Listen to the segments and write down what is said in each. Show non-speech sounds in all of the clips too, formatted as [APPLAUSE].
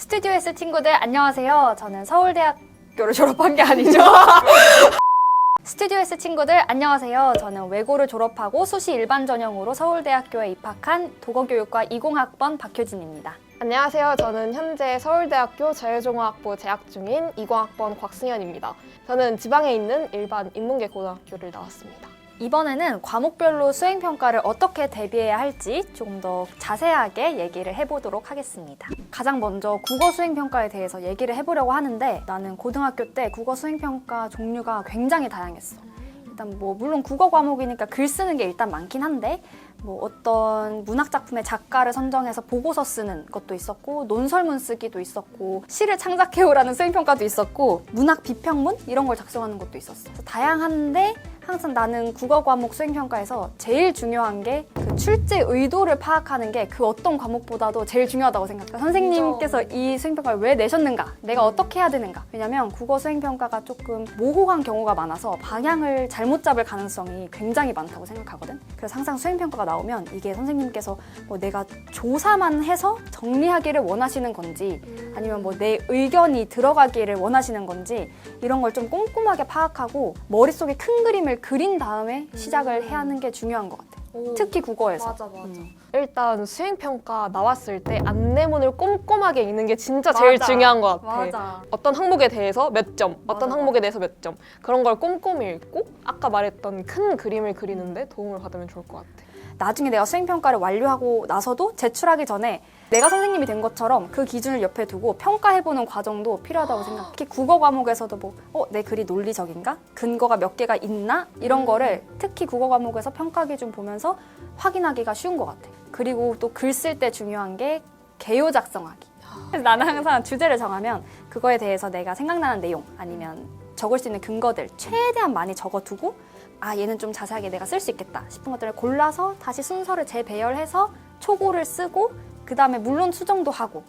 스튜디오 S 친구들 안녕하세요. 저는 서울대학교를 [LAUGHS] 졸업한 게 아니죠. [LAUGHS] 스튜디오 S 친구들 안녕하세요. 저는 외고를 졸업하고 수시 일반 전형으로 서울대학교에 입학한 도거교육과 20학번 박효진입니다. 안녕하세요. 저는 현재 서울대학교 자율종합학부 재학 중인 20학번 곽승현입니다. 저는 지방에 있는 일반 인문계 고등학교를 나왔습니다. 이번에는 과목별로 수행평가를 어떻게 대비해야 할지 조금 더 자세하게 얘기를 해보도록 하겠습니다. 가장 먼저 국어 수행평가에 대해서 얘기를 해보려고 하는데 나는 고등학교 때 국어 수행평가 종류가 굉장히 다양했어. 일단 뭐 물론 국어 과목이니까 글 쓰는 게 일단 많긴 한데 뭐 어떤 문학 작품의 작가를 선정해서 보고서 쓰는 것도 있었고 논설문 쓰기도 있었고 시를 창작해오라는 수행평가도 있었고 문학 비평문 이런 걸 작성하는 것도 있었어. 다양한데 항상 나는 국어 과목 수행 평가에서 제일 중요한 게 그 출제 의도를 파악하는 게 그 어떤 과목보다도 제일 중요하다고 생각해. 선생님께서 이 수행 평가를 왜 내셨는가? 내가 어떻게 해야 되는가? 왜냐면 국어 수행 평가가 조금 모호한 경우가 많아서 방향을 잘못 잡을 가능성이 굉장히 많다고 생각하거든. 그래서 항상 수행 평가가 나오면 이게 선생님께서 뭐 내가 조사만 해서 정리하기를 원하시는 건지 아니면 뭐 내 의견이 들어가기를 원하시는 건지 이런 걸 좀 꼼꼼하게 파악하고 머릿속에 큰 그림을 그린 다음에 시작을 해야 하는 게 중요한 것 같아. 특히 국어에서. 맞아 맞아. 음. 일단 수행평가 나왔을 때 안내문을 꼼꼼하게 읽는 게 진짜 제일 맞아. 중요한 것 같아. 맞아. 어떤 항목에 대해서 몇 점, 어떤 맞아, 항목에 대해서 몇 점. 그런 걸 꼼꼼히 읽고 아까 말했던 큰 그림을 그리는데 도움을 받으면 좋을 것 같아. 나중에 내가 수행평가를 완료하고 나서도 제출하기 전에 내가 선생님이 된 것처럼 그 기준을 옆에 두고 평가해보는 과정도 필요하다고 생각해. 특히 국어 과목에서도 뭐, 어, 내 글이 논리적인가? 근거가 몇 개가 있나? 이런 거를 특히 국어 과목에서 평가 기준 보면서 확인하기가 쉬운 것 같아. 그리고 또 글 쓸 때 중요한 게 개요 작성하기. 그래서 나는 항상 주제를 정하면 그거에 대해서 내가 생각나는 내용 아니면 적을 수 있는 근거들 최대한 많이 적어두고 아 얘는 좀 자세하게 내가 쓸 수 있겠다 싶은 것들을 골라서 다시 순서를 재배열해서 초고를 쓰고 그 다음에 물론 수정도 하고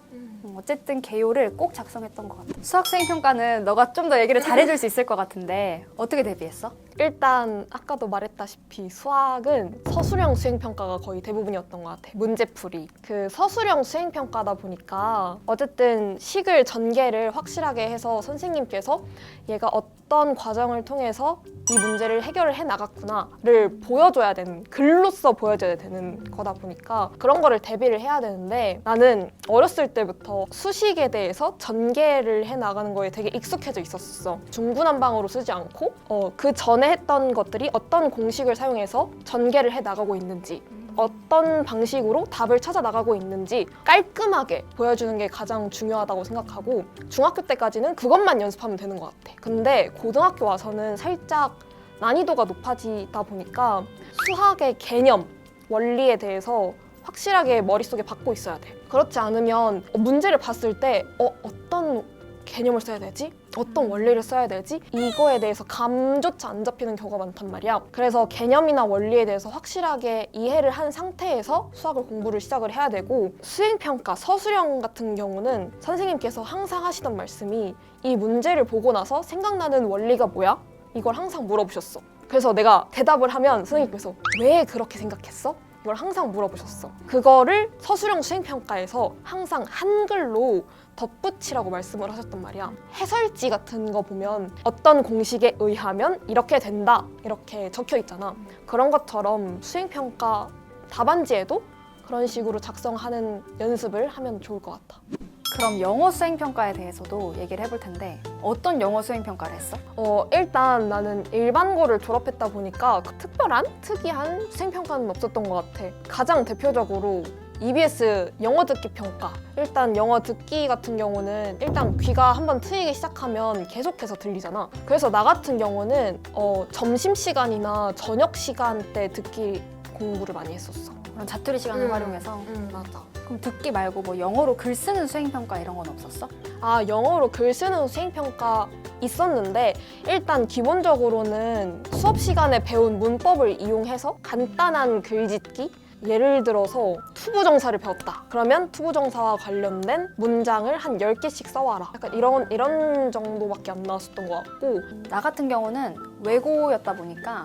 음, 어쨌든 개요를 꼭 작성했던 것 같아. 수학 수행 평가는 너가 좀 더 얘기를 잘해줄 수 있을 것 같은데 어떻게 대비했어? 일단 아까도 말했다시피 수학은 서술형 수행평가가 거의 대부분이었던 것 같아. 문제풀이. 그 서술형 수행평가다 보니까 어쨌든 식을 전개를 확실하게 해서 선생님께서 얘가 어떤 과정을 통해서 이 문제를 해결을 해 나갔구나를 보여줘야 되는 글로써 보여줘야 되는 거다 보니까 그런 거를 대비를 해야 되는데 나는 어렸을 때부터 수식에 대해서 전개를 해 나가는 거에 되게 익숙해져 있었어. 중구난방으로 쓰지 않고 어, 그 전에 했던 것들이 어떤 공식을 사용해서 전개를 해 나가고 있는지 어떤 방식으로 답을 찾아 나가고 있는지 깔끔하게 보여주는 게 가장 중요하다고 생각하고 중학교 때까지는 그것만 연습하면 되는 것 같아. 근데 고등학교 와서는 살짝 난이도가 높아지다 보니까 수학의 개념, 원리에 대해서 확실하게 머릿속에 박고 있어야 돼. 그렇지 않으면 문제를 봤을 때 어, 어떤 개념을 써야 되지? 어떤 원리를 써야 되지? 이거에 대해서 감조차 안 잡히는 경우가 많단 말이야. 그래서 개념이나 원리에 대해서 확실하게 이해를 한 상태에서 수학을 공부를 시작을 해야 되고 수행평가, 서술형 같은 경우는 선생님께서 항상 하시던 말씀이 이 문제를 보고 나서 생각나는 원리가 뭐야? 이걸 항상 물어보셨어. 그래서 내가 대답을 하면 선생님께서 왜 그렇게 생각했어? 이걸 항상 물어보셨어. 그거를 서술형 수행평가에서 항상 한글로 덧붙이라고 말씀을 하셨단 말이야. 해설지 같은 거 보면 어떤 공식에 의하면 이렇게 된다. 이렇게 적혀 있잖아. 그런 것처럼 수행평가 답안지에도 그런 식으로 작성하는 연습을 하면 좋을 것 같아. 그럼 영어 수행 평가에 대해서도 얘기를 해볼 텐데 어떤 영어 수행 평가를 했어? 어, 일단 나는 일반고를 졸업했다 보니까 그 특별한 특이한 수행평가는 없었던 것 같아. 가장 대표적으로 EBS 영어 듣기 평가. 일단 영어 듣기 같은 경우는 일단 귀가 한번 트이기 시작하면 계속해서 들리잖아. 그래서 나 같은 경우는 어, 점심 시간이나 저녁 시간대 듣기 공부를 많이 했었어. 그런 자투리 시간을 음. 활용해서 음, 맞아. 그럼 듣기 말고 뭐 영어로 글 쓰는 수행 평가 이런 건 없었어? 아, 영어로 글 쓰는 수행평가 있었는데 일단 기본적으로는 수업 시간에 배운 문법을 이용해서 간단한 글짓기 예를 들어서 투부정사를 배웠다. 그러면 투부정사와 관련된 문장을 한 10개씩 써와라. 약간 이런, 이런 정도밖에 안 나왔었던 것 같고 나 같은 경우는 외고였다 보니까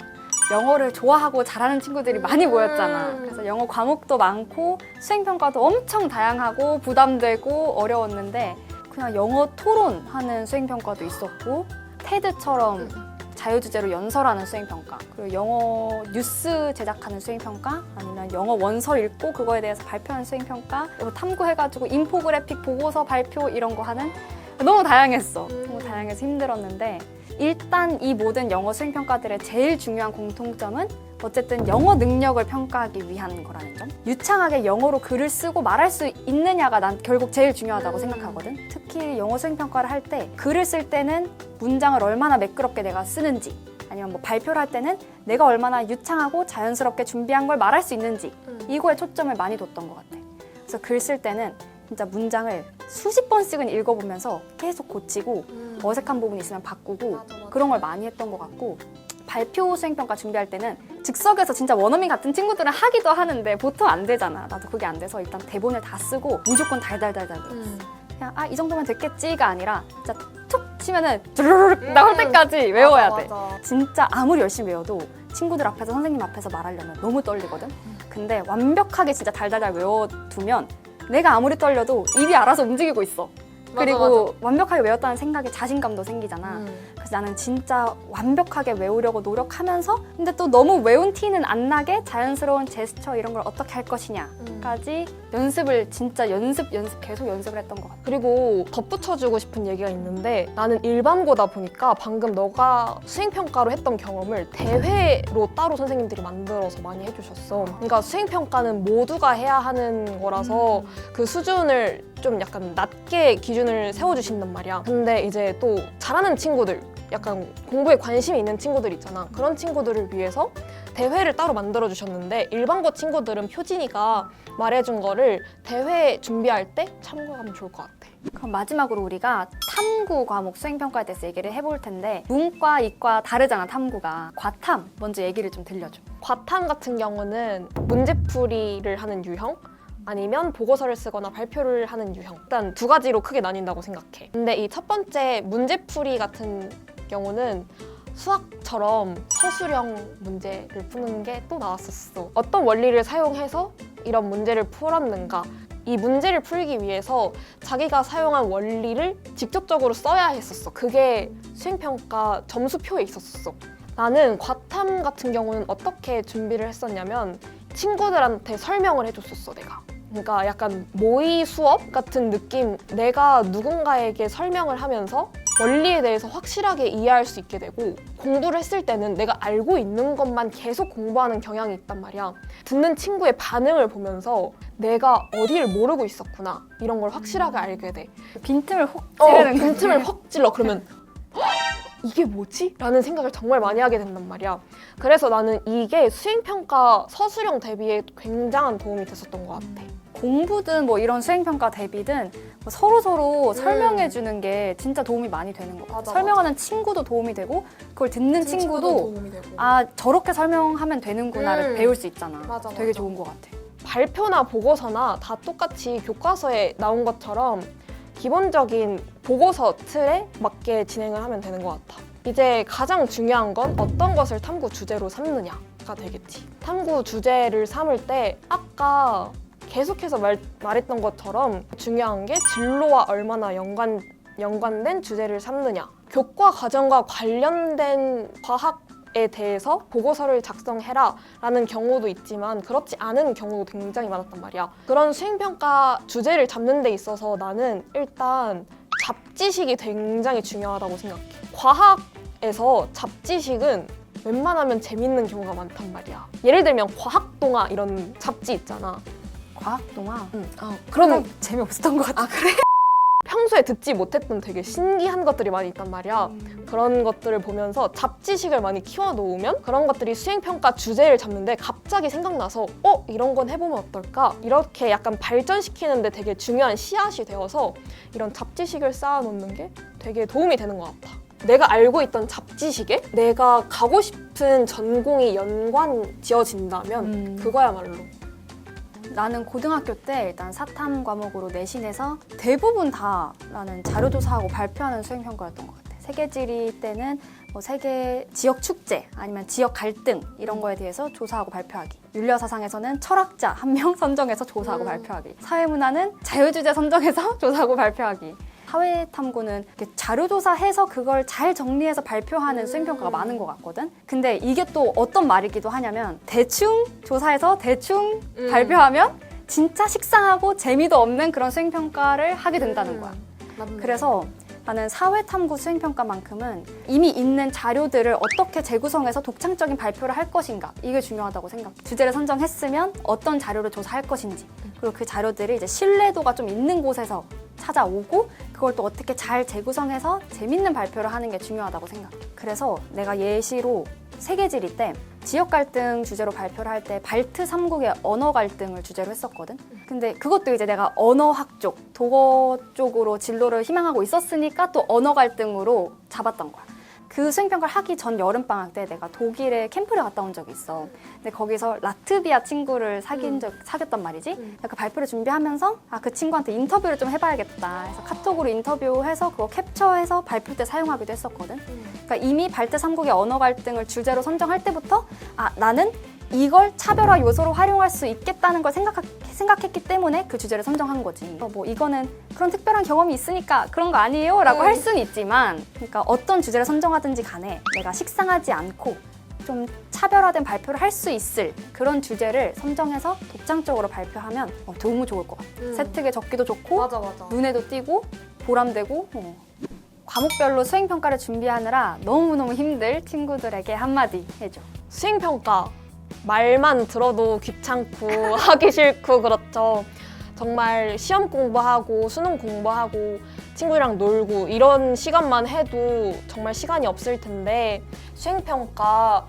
영어를 좋아하고 잘하는 친구들이 많이 음. 모였잖아. 그래서 영어 과목도 많고 수행평가도 엄청 다양하고 부담되고 어려웠는데 그냥 영어 토론하는 수행평가도 있었고 테드처럼 자유주제로 연설하는 수행평가 그리고 영어 뉴스 제작하는 수행평가 아니면 영어 원서 읽고 그거에 대해서 발표하는 수행평가 그리고 탐구해가지고 인포그래픽 보고서 발표 이런 거 하는 너무 다양했어 너무 다양해서 힘들었는데 일단 이 모든 영어 수행 평가들의 제일 중요한 공통점은 어쨌든 영어 능력을 평가하기 위한 거라는 점. 유창하게 영어로 글을 쓰고 말할 수 있느냐가 난 결국 제일 중요하다고 음. 생각하거든. 특히 영어 수행 평가를 할 때 글을 쓸 때는 문장을 얼마나 매끄럽게 내가 쓰는지 아니면 뭐 발표를 할 때는 내가 얼마나 유창하고 자연스럽게 준비한 걸 말할 수 있는지 이거에 초점을 많이 뒀던 것 같아. 그래서 글 쓸 때는 진짜 문장을 수십 번씩은 읽어보면서 계속 고치고 어색한 부분이 있으면 바꾸고 그런 걸 많이 했던 것 같고 발표 수행평가 준비할 때는 즉석에서 진짜 원어민 같은 친구들은 하기도 하는데 보통 안 되잖아. 나도 그게 안 돼서 일단 대본을 다 쓰고 무조건 달달달달 외웠어. 그냥 아 이 정도면 됐겠지가 아니라 진짜 툭 치면은 나올 음. 때까지 외워야 돼. 맞아. 진짜 아무리 열심히 외워도 친구들 앞에서 선생님 앞에서 말하려면 너무 떨리거든. 근데 완벽하게 진짜 달달달 외워두면 내가 아무리 떨려도 입이 알아서 움직이고 있어. 그리고 완벽하게 외웠다는 생각에 자신감도 생기잖아. 음. 그래서 나는 진짜 완벽하게 외우려고 노력하면서 근데 또 너무 외운 티는 안 나게 자연스러운 제스처 이런 걸 어떻게 할 것이냐까지 연습을 진짜 연습 연습 계속 연습을 했던 것 같아. 그리고 덧붙여주고 싶은 얘기가 있는데 나는 일반고다 보니까 방금 너가 수행평가로 했던 경험을 대회로 따로 선생님들이 만들어서 많이 해주셨어. 그러니까 수행평가는 모두가 해야 하는 거라서 그 수준을 좀 약간 낮게 기준을 세워주신단 말이야. 근데 이제 또 잘하는 친구들, 약간 공부에 관심이 있는 친구들 있잖아. 그런 친구들을 위해서 대회를 따로 만들어 주셨는데 일반고 친구들은 표진이가 말해준 거를 대회 준비할 때 참고하면 좋을 것 같아. 그럼 마지막으로 우리가 탐구 과목 수행평가에 대해서 얘기를 해볼 텐데 문과, 이과 다르잖아 탐구가. 과탐 먼저 얘기를 좀 들려줘. 과탐 같은 경우는 문제풀이를 하는 유형 아니면 보고서를 쓰거나 발표를 하는 유형 일단 두 가지로 크게 나뉜다고 생각해 근데 이 첫 번째 문제풀이 같은 경우는 수학처럼 서술형 문제를 푸는 게 또 나왔었어. 어떤 원리를 사용해서 이런 문제를 풀었는가? 이 문제를 풀기 위해서 자기가 사용한 원리를 직접적으로 써야 했었어. 그게 수행평가 점수표에 있었어. 나는 과탐 같은 경우는 어떻게 준비를 했었냐면 친구들한테 설명을 해줬었어 내가 그러니까 약간 모의 수업 같은 느낌 내가 누군가에게 설명을 하면서 원리에 대해서 확실하게 이해할 수 있게 되고 공부를 했을 때는 내가 알고 있는 것만 계속 공부하는 경향이 있단 말이야 듣는 친구의 반응을 보면서 내가 어디를 모르고 있었구나 이런 걸 확실하게 알게 돼 빈틈을 혹 어, 찌르는 빈틈을 확 찔러 그러면 "헉, [LAUGHS] 이게 뭐지? 라는 생각을 정말 많이 하게 된단 말이야. 그래서 나는 이게 수행평가 서술형 대비에 굉장한 도움이 됐었던 것 같아. 공부든 뭐 이런 수행평가 대비든 뭐 서로 서로 음. 설명해 주는 게 진짜 도움이 많이 되는 것 같아. 맞아, 설명하는 친구도 도움이 되고 그걸 듣는 친구도 도움이 되고. 아 저렇게 설명하면 되는구나를 음. 배울 수 있잖아. 맞아, 되게 맞아. 좋은 것 같아. 발표나 보고서나 다 똑같이 교과서에 나온 것처럼 기본적인 보고서 틀에 맞게 진행을 하면 되는 것 같아. 이제 가장 중요한 건 어떤 것을 탐구 주제로 삼느냐가 되겠지. 탐구 주제를 삼을 때 아까 계속해서 말, 말했던 것처럼 중요한 게 진로와 얼마나 연관, 연관된 주제를 삼느냐. 교과 과정과 관련된 과학 에 대해서 보고서를 작성해라 라는 경우도 있지만 그렇지 않은 경우도 굉장히 많았단 말이야. 그런 수행평가 주제를 잡는 데 있어서 나는 일단 잡지식이 굉장히 중요하다고 생각해. 과학에서 잡지식은 웬만하면 재밌는 경우가 많단 말이야. 예를 들면 과학동화 이런 잡지 있잖아. 과학 동화. 응. 어, 그런 그러면 재미없었던 것 같아. 아 그래? [LAUGHS] 평소에 듣지 못했던 되게 신기한 것들이 많이 있단 말이야. 그런 것들을 보면서 잡지식을 많이 키워놓으면 그런 것들이 수행평가 주제를 잡는데 갑자기 생각나서 어? 이런 건 해보면 어떨까? 이렇게 약간 발전시키는데 되게 중요한 씨앗이 되어서 이런 잡지식을 쌓아놓는 게 되게 도움이 되는 것 같아. 내가 알고 있던 잡지식에 내가 가고 싶은 전공이 연관 지어진다면 음. 그거야말로 나는 고등학교 때 일단 사탐 과목으로 내신에서 대부분 다 나는 자료조사하고 발표하는 수행평가였던 것 같아. 세계지리 때는 뭐 세계 지역 축제 아니면 지역 갈등 이런 거에 대해서 조사하고 발표하기. 윤려사상에서는 철학자 한 명 [LAUGHS] 선정해서 조사하고 음. 발표하기. 사회문화는 자유주제 선정해서 [LAUGHS] 조사하고 발표하기. 사회탐구는 자료조사해서 그걸 잘 정리해서 발표하는 음. 수행평가가 많은 것 같거든. 근데 이게 또 어떤 말이기도 하냐면 대충 조사해서 대충 음. 발표하면 진짜 식상하고 재미도 없는 그런 수행평가를 하게 된다는 거야. 맞네. 그래서 나는 사회탐구 수행평가만큼은 이미 있는 자료들을 어떻게 재구성해서 독창적인 발표를 할 것인가 이게 중요하다고 생각해. 주제를 선정했으면 어떤 자료를 조사할 것인지 그리고 그 자료들이 이제 신뢰도가 좀 있는 곳에서 찾아오고 그걸 또 어떻게 잘 재구성해서 재밌는 발표를 하는 게 중요하다고 생각해. 그래서 내가 예시로 세계지리 때 지역 갈등 주제로 발표를 할 때 발트 삼국의 언어 갈등을 주제로 했었거든. 근데 그것도 이제 내가 언어학 쪽, 독어 쪽으로 진로를 희망하고 있었으니까 또 언어 갈등으로 잡았던 거야. 그 수행평가를 하기 전 여름방학 때 내가 독일에 캠프를 갔다 온 적이 있어. 근데 거기서 라트비아 친구를 사귄 적, 사귀었단 말이지. 음. 그 발표를 준비하면서 아, 그 친구한테 인터뷰를 좀 해봐야겠다. 그래서 카톡으로 인터뷰해서 그거 캡처해서 발표 때 사용하기도 했었거든. 그러니까 이미 발트 삼국의 언어 갈등을 주제로 선정할 때부터 아 나는 이걸 차별화 요소로 활용할 수 있겠다는 걸 생각, 생각했기 때문에 그 주제를 선정한 거지. 어, 뭐 이거는 그런 특별한 경험이 있으니까 그런 거 아니에요? 라고 음. 할 수는 있지만 그러니까 어떤 주제를 선정하든지 간에 내가 식상하지 않고 좀 차별화된 발표를 할 수 있을 그런 주제를 선정해서 독창적으로 발표하면 어, 너무 좋을 것 같아. 음. 세특에 적기도 좋고 맞아 맞아. 눈에도 띄고 보람되고 어. 과목별로 수행평가를 준비하느라 너무너무 힘들 친구들에게 한마디 해줘. 수행평가 말만 들어도 귀찮고 [LAUGHS] 하기 싫고 그렇죠. 정말 시험 공부하고 수능 공부하고 친구랑 놀고 이런 시간만 해도 정말 시간이 없을 텐데 수행평가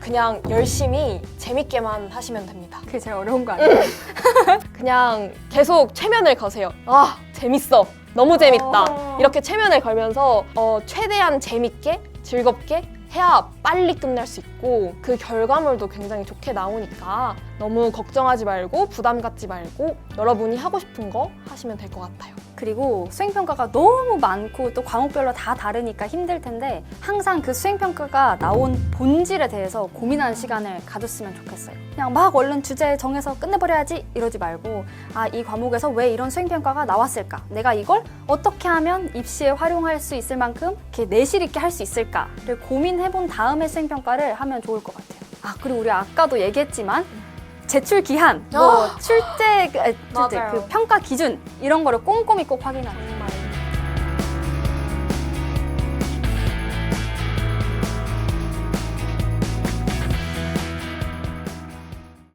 그냥 열심히 재밌게만 하시면 됩니다. 그게 제일 어려운 거 아니야? [LAUGHS] 그냥 계속 최면을 거세요. 아 재밌어, 너무 재밌다. 어. 이렇게 최면을 걸면서 어, 최대한 재밌게 즐겁게 해야 빨리 끝날 수 있고 그 결과물도 굉장히 좋게 나오니까 너무 걱정하지 말고 부담 갖지 말고 여러분이 하고 싶은 거 하시면 될 것 같아요. 그리고 수행평가가 너무 많고 또 과목별로 다 다르니까 힘들 텐데 항상 그 수행평가가 나온 본질에 대해서 고민하는 시간을 가졌으면 좋겠어요. 그냥 막 얼른 주제 정해서 끝내버려야지 이러지 말고 아, 이 과목에서 왜 이런 수행평가가 나왔을까? 내가 이걸 어떻게 하면 입시에 활용할 수 있을 만큼 이렇게 내실 있게 할 수 있을까를 고민해본 다음에 수행평가를 하면 좋을 것 같아요. 아, 그리고 우리 아까도 얘기했지만 제출 기한, 뭐 출제, 그, 아, 출제 맞아요. 그 평가 기준 이런 거를 꼼꼼히 꼭 확인하는.